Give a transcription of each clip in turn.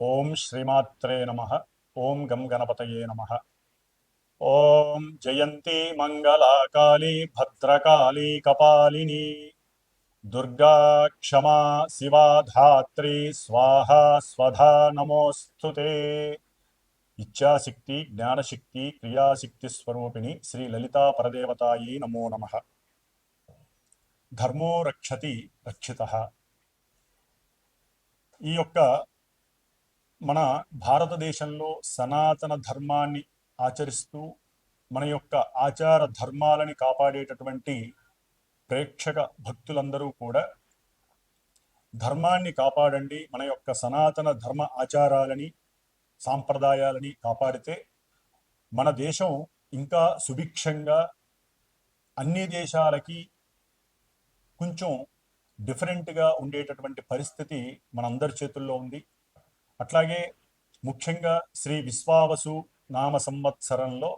ఓం శ్రీమాత్రే నమ ఓం గం గణపతయే నమ ఓం జయంతి మంగళాకాళీ భద్రకాళీ కపాలిని దుర్గా క్షమా శివా ధాత్రి స్వాహా స్వధా నమోస్తుతే ఇచ్ఛాశక్తి జ్ఞానశక్తి క్రియాశక్తి స్వరూపిణి శ్రీ లలితా పరదేవతాయై నమో నమ ధర్మో రక్షతి రక్షిత ఈ యొక్క మన భారతదేశంలో సనాతన ధర్మాన్ని ఆచరిస్తూ మన యొక్క ఆచార ధర్మాలని కాపాడేటటువంటి ప్రేక్షక భక్తులందరూ కూడా ధర్మాన్ని కాపాడండి మన యొక్క సనాతన ధర్మ ఆచారాలని సాంప్రదాయాలని కాపాడితే మన దేశం ఇంకా సుభిక్షంగా అన్ని దేశాలకి కొంచెం డిఫరెంట్గా ఉండేటటువంటి పరిస్థితి మనందరి చేతుల్లో ఉంది. అట్లాగే ముఖ్యంగా శ్రీ విశ్వావసు నామ సంవత్సరంలో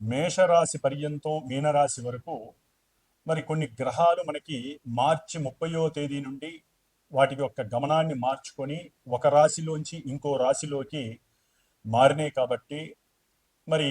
మేషరాశి పర్యంతం మీనరాశి వరకు మరి కొన్ని గ్రహాలు మనకి మార్చి ముప్పయో తేదీ నుండి వాటి యొక్క గమనాన్ని మార్చుకొని ఒక రాశిలోంచి ఇంకో రాశిలోకి మారినాయి కాబట్టి మరి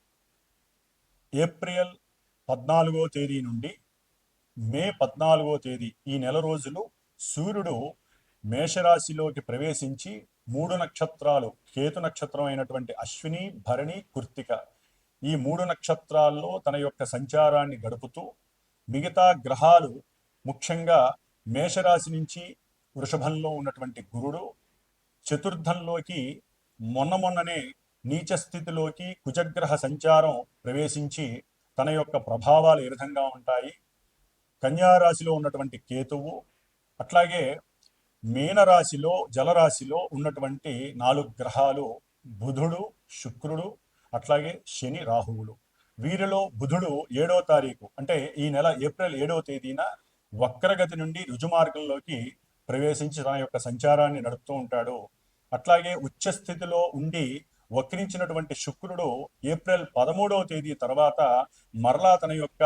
ఏప్రిల్ పద్నాలుగో తేదీ నుండి మే పద్నాలుగో తేదీ ఈ నెల రోజులు సూర్యుడు మేషరాశిలోకి ప్రవేశించి మూడు నక్షత్రాలు కేతు నక్షత్రం అయినటువంటి అశ్విని భరణి కుర్తిక ఈ మూడు నక్షత్రాల్లో తన యొక్క సంచారాన్ని గడుపుతూ మిగతా గ్రహాలు ముఖ్యంగా మేషరాశి నుంచి వృషభంలో ఉన్నటువంటి గురుడు చతుర్థంలోకి మొన్న మొన్ననే నీచ స్థితిలోకి కుజగ్రహ సంచారం ప్రవేశించి తన యొక్క ప్రభావాలు ఏ విధంగా ఉంటాయి? కన్యారాశిలో ఉన్నటువంటి కేతువు అట్లాగే మీనరాశిలో జలరాశిలో ఉన్నటువంటి నాలుగు గ్రహాలు బుధుడు శుక్రుడు అట్లాగే శని రాహువులు. వీరిలో బుధుడు ఏడో తారీఖు అంటే ఈ నెల ఏప్రిల్ ఏడవ తేదీన వక్రగతి నుండి రుజుమార్గంలోకి ప్రవేశించి తన యొక్క సంచారాన్ని నడుపుతూ ఉంటాడు. అట్లాగే ఉచ్చస్థితిలో ఉండి వక్రించినటువంటి శుక్రుడు ఏప్రిల్ పదమూడవ తేదీ తర్వాత మరలా తన యొక్క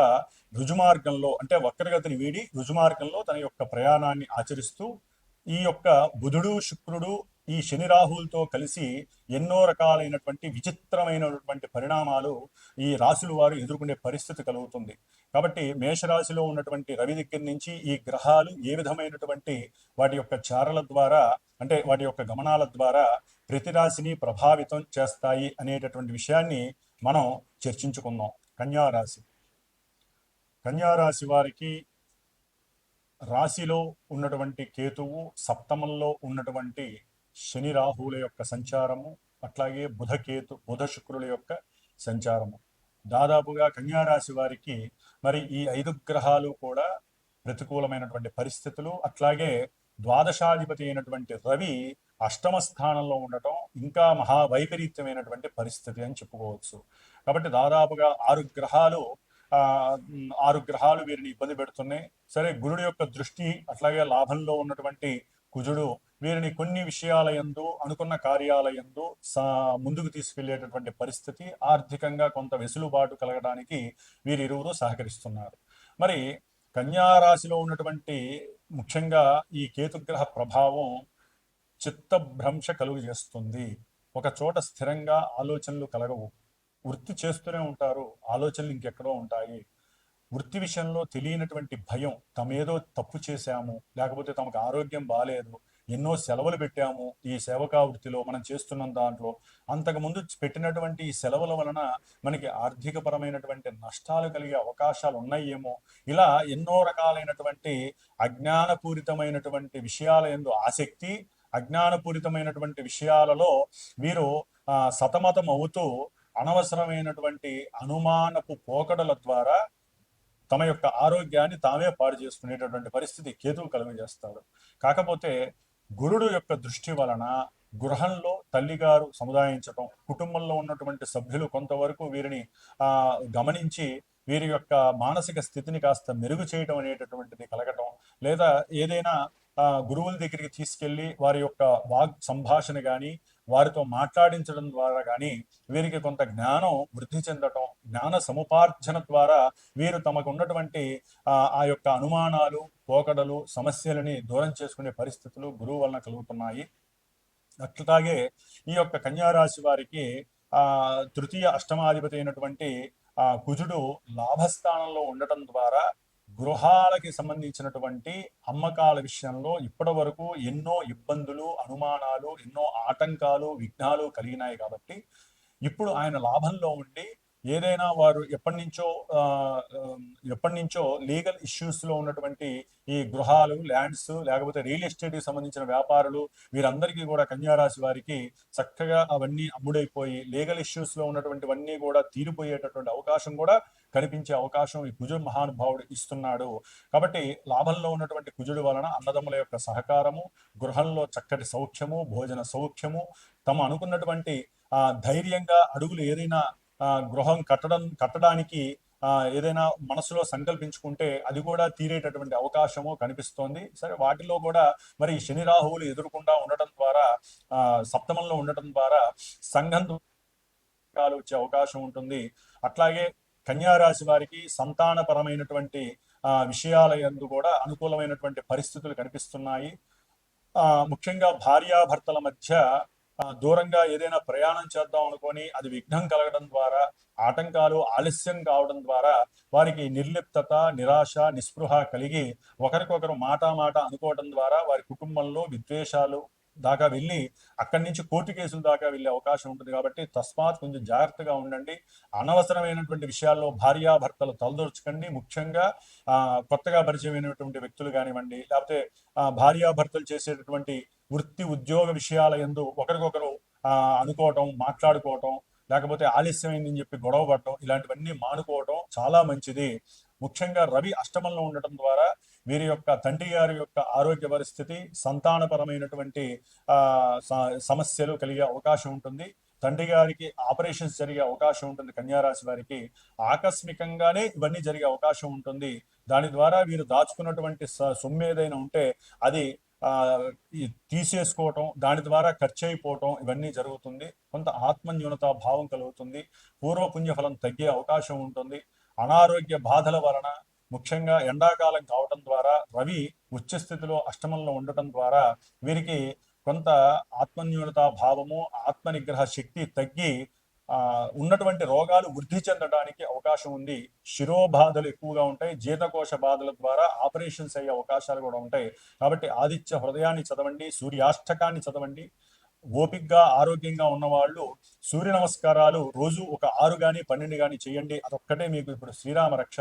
రుజుమార్గంలో అంటే వక్రగతిని వీడి రుజుమార్గంలో తన యొక్క ప్రయాణాన్ని ఆచరిస్తూ ఈ యొక్క బుధుడు శుక్రుడు ఈ శని రాహులతో కలిసి ఎన్నో రకాలైనటువంటి విచిత్రమైనటువంటి పరిణామాలు ఈ రాశుల వారు ఎదుర్కొనే పరిస్థితి కలుగుతుంది. కాబట్టి మేషరాశిలో ఉన్నటువంటి రవి దగ్గర నుంచి ఈ గ్రహాలు ఏ విధమైనటువంటి వాటి యొక్క చారల ద్వారా అంటే వాటి యొక్క గమనాల ద్వారా ప్రతి రాశిని ప్రభావితం చేస్తాయి అనేటటువంటి విషయాన్ని మనం చర్చించుకుందాం. కన్యారాశి. కన్యారాశి వారికి రాశిలో ఉన్నటువంటి కేతువు సప్తమంలో ఉన్నటువంటి శని రాహువుల యొక్క సంచారము అట్లాగే బుధకేతు బుధ శుక్రుల యొక్క సంచారము. దాదాపుగా కన్యారాశి వారికి మరి ఈ ఐదు గ్రహాలు కూడా ప్రతికూలమైనటువంటి పరిస్థితులు అట్లాగే ద్వాదశాధిపతి అయినటువంటి రవి అష్టమ స్థానంలో ఉండటం ఇంకా మహా వైపరీత్యమైనటువంటి పరిస్థితి అని చెప్పుకోవచ్చు. కాబట్టి దాదాపుగా ఆరు గ్రహాలు ఆ ఆరు గ్రహాలు వీరిని ఇబ్బంది పెడుతున్నాయి. సరే గురుడు యొక్క దృష్టి అట్లాగే లాభంలో ఉన్నటువంటి కుజుడు వీరిని కొన్ని విషయాల ఎందు అనుకున్న కార్యాల యందు ముందుకు తీసుకెళ్ళేటటువంటి పరిస్థితి ఆర్థికంగా కొంత వెసులుబాటు కలగడానికి వీరిరువురు సహకరిస్తున్నారు. మరి కన్యారాశిలో ఉన్నటువంటి ముఖ్యంగా ఈ కేతుగ్రహ ప్రభావం చిత్తభ్రంశ కలుగు చేస్తుంది. ఒక చోట స్థిరంగా ఆలోచనలు కలగవు. వృత్తి చేస్తూనే ఉంటారు. ఆలోచనలు ఇంకెక్కడో ఉంటాయి. వృత్తి విషయంలో తెలియనటువంటి భయం తమేదో తప్పు చేశాము లేకపోతే తమకు ఆరోగ్యం బాగాలేదు ఎన్నో సెలవులు పెట్టాము ఈ సేవకా వృత్తిలో మనం చేస్తున్న దాంట్లో. అంతకుముందు పెట్టినటువంటి ఈ సెలవుల వలన మనకి ఆర్థికపరమైనటువంటి నష్టాలు కలిగే అవకాశాలు ఉన్నాయేమో. ఇలా ఎన్నో రకాలైనటువంటి అజ్ఞానపూరితమైనటువంటి విషయాల ఎందు ఆసక్తి అజ్ఞానపూరితమైనటువంటి విషయాలలో వీరు సతమతం అవుతూ అనవసరమైనటువంటి అనుమానపు పోకడల ద్వారా తమ యొక్క ఆరోగ్యాన్ని తామే పాడు చేసుకునేటటువంటి పరిస్థితి కేతువు కలుగజేస్తాడు. కాకపోతే గురుడు యొక్క దృష్టి వలన గృహంలో తల్లిగారు సముదాయించటం కుటుంబంలో ఉన్నటువంటి సభ్యులు కొంతవరకు వీరిని ఆ గమనించి వీరి యొక్క మానసిక స్థితిని కాస్త మెరుగు చేయటం అనేటటువంటిది కలగటం లేదా ఏదైనా ఆ, గురువుల దగ్గరికి తీసుకెళ్ళి వారి యొక్క వాగ్ సంభాషణ కానీ వారితో మాట్లాడించడం ద్వారా కానీ వీరికి కొంత జ్ఞానం వృద్ధి చెందటం జ్ఞాన సముపార్జన ద్వారా వీరు తమకు ఉన్నటువంటి ఆ ఆ యొక్క అనుమానాలు పోకడలు సమస్యలని దూరం చేసుకునే పరిస్థితులు గురువు వలన కలుగుతున్నాయి. అట్లాగే ఈ యొక్క కన్యారాశి వారికి ఆ తృతీయ అష్టమాధిపతి అయినటువంటి ఆ కుజుడు లాభస్థానంలో ఉండటం ద్వారా గృహాలకి సంబంధించినటువంటి అమ్మకాల విషయంలో ఇప్పటి వరకు ఎన్నో ఇబ్బందులు అనుమానాలు ఎన్నో ఆటంకాలు విఘ్నాలు కలిగినాయి కాబట్టి ఇప్పుడు ఆయన లాభంలో ఉండి ఏదైనా వారు ఎప్పటి నుంచో ఎప్పటి నుంచో లీగల్ ఇష్యూస్లో ఉన్నటువంటి ఈ గృహాలు ల్యాండ్స్ లేకపోతే రియల్ ఎస్టేట్కి సంబంధించిన వ్యాపారులు వీరందరికీ కూడా కన్యారాశి వారికి చక్కగా అవన్నీ అమ్ముడైపోయి లీగల్ ఇష్యూస్లో ఉన్నటువంటివన్నీ కూడా తీరిపోయేటటువంటి అవకాశం కూడా కనిపించే అవకాశం ఈ కుజుడు మహానుభావుడు ఇస్తున్నాడు. కాబట్టి లాభంలో ఉన్నటువంటి కుజుడు వలన అన్నదమ్ముల యొక్క సహకారము గృహంలో చక్కటి సౌఖ్యము భోజన సౌఖ్యము తమ అనుకున్నటువంటి ఆ ధైర్యంగా అడుగులు ఏదైనా గృహం కట్టడం కట్టడానికి ఏదైనా మనసులో సంకల్పించుకుంటే అది కూడా తీరేటటువంటి అవకాశము కనిపిస్తోంది. సరే వాటిలో కూడా మరి శని రాహువులు ఎదురకుండా ఉండటం ద్వారా సప్తమంలో ఉండటం ద్వారా సంఘం వచ్చే అవకాశం ఉంటుంది. అట్లాగే కన్యారాశి వారికి సంతానపరమైనటువంటి ఆ, విషయాల ఎందు కూడా అనుకూలమైనటువంటి పరిస్థితులు కనిపిస్తున్నాయి. ఆ, ముఖ్యంగా భార్యాభర్తల మధ్య దూరంగా ఏదైనా ప్రయాణం చేద్దాం అనుకొని అది విఘ్నం కలగడం ద్వారా ఆటంకాలు ఆలస్యం కావడం ద్వారా వారికి నిర్లిప్తత నిరాశ నిస్పృహ కలిగి ఒకరికొకరు మాట మాట అనుకోవడం ద్వారా వారి కుటుంబంలో విద్వేషాలు దాకా వెళ్ళి అక్కడి నుంచి కోర్టు కేసుల దాకా వెళ్ళే అవకాశం ఉంటుంది కాబట్టి తస్మాత్ కొంచెం జాగ్రత్తగా ఉండండి. అనవసరమైనటువంటి విషయాల్లో భార్యాభర్తలు తలదొరచకండి. ముఖ్యంగా ఆ కొత్తగా పరిచయమైనటువంటి వ్యక్తులు కానివ్వండి లేకపోతే భార్యాభర్తలు చేసేటటువంటి వృత్తి ఉద్యోగ విషయాల ఎందు ఒకరికొకరు ఆ అనుకోవటం మాట్లాడుకోవటం లేకపోతే ఆలస్యమైందని చెప్పి గొడవ పడటం ఇలాంటివన్నీ మానుకోవటం చాలా మంచిది. ముఖ్యంగా రవి అష్టమంలో ఉండటం ద్వారా వీరి యొక్క తండ్రి గారి యొక్క ఆరోగ్య పరిస్థితి సంతానపరమైనటువంటి సమస్యలు కలిగే అవకాశం ఉంటుంది. తండ్రి గారికి ఆపరేషన్స్ జరిగే అవకాశం ఉంటుంది. కన్యారాశి వారికి ఆకస్మికంగానే ఇవన్నీ జరిగే అవకాశం ఉంటుంది. దాని ద్వారా వీరు దాచుకున్నటువంటి స- సొమ్ము ఏదైనా ఉంటే అది తీసేసుకోవటం దాని ద్వారా ఖర్చు అయిపోవటం ఇవన్నీ జరుగుతుంది. కొంత ఆత్మన్యూనత భావం కలుగుతుంది. పూర్వపుణ్య ఫలం తగ్గే అవకాశం ఉంటుంది. అనారోగ్య బాధల వలన ముఖ్యంగా ఎండాకాలం కావటం ద్వారా రవి ఉచ్చ స్థితిలో అష్టమంలో ఉండటం ద్వారా వీరికి కొంత ఆత్మన్యూనత భావము ఆత్మనిగ్రహ శక్తి తగ్గి ఆ ఉన్నటువంటి రోగాలు వృద్ధి చెందడానికి అవకాశం ఉంది. శిరోబాధలు ఎక్కువగా ఉంటాయి. జీతకోశ బాధల ద్వారా ఆపరేషన్స్ అయ్యే అవకాశాలు కూడా ఉంటాయి. కాబట్టి ఆదిత్య హృదయాన్ని చదవండి సూర్యాష్టకాన్ని చదవండి. ఓపిక్గా ఆరోగ్యంగా ఉన్నవాళ్ళు సూర్య నమస్కారాలు రోజు ఒక ఆరు కానీ పన్నెండు కానీ చేయండి. అదొక్కటే మీకు ఇప్పుడు శ్రీరామ రక్ష.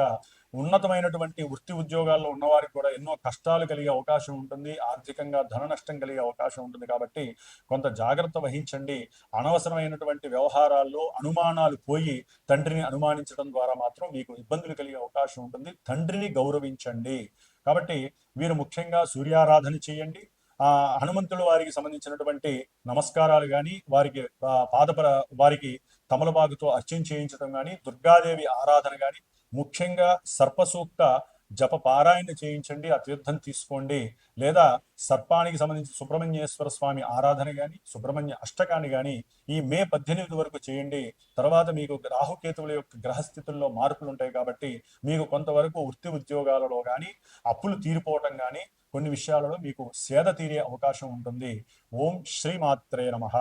ఉన్నతమైనటువంటి వృత్తి ఉద్యోగాల్లో ఉన్నవారికి కూడా ఎన్నో కష్టాలు కలిగే అవకాశం ఉంటుంది. ఆర్థికంగా ధన నష్టం కలిగే అవకాశం ఉంటుంది. కాబట్టి కొంత జాగ్రత్త వహించండి. అనవసరమైనటువంటి వ్యవహారాల్లో అనుమానాలు పోయి తండ్రిని అనుమానించడం ద్వారా మాత్రం మీకు ఇబ్బందులు కలిగే అవకాశం ఉంటుంది. తండ్రిని గౌరవించండి. కాబట్టి వీరు ముఖ్యంగా సూర్యారాధన చేయండి. ఆ హనుమంతుడు వారికి సంబంధించినటువంటి నమస్కారాలు కానీ వారికి పాదపర వారికి తమలబాగుతో అర్చన చేయించడం కానీ దుర్గాదేవి ఆరాధన కానీ ముఖ్యంగా సర్పసూక్త జప పారాయణ చేయించండి ఆ తీర్థం తీసుకోండి. లేదా సర్పానికి సంబంధించి సుబ్రహ్మణ్యేశ్వర స్వామి ఆరాధన కానీ సుబ్రహ్మణ్య అష్టకాన్ని కానీ ఈ మే పద్దెనిమిది వరకు చేయండి. తర్వాత మీకు రాహుకేతువుల యొక్క గ్రహస్థితుల్లో మార్పులు ఉంటాయి కాబట్టి మీకు కొంతవరకు వృత్తి ఉద్యోగాలలో కానీ అప్పులు తీరిపోవటం కానీ కొన్ని విషయాలలో మీకు సేద తీరే అవకాశం ఉంటుంది. ఓం శ్రీమాత్రే నమః.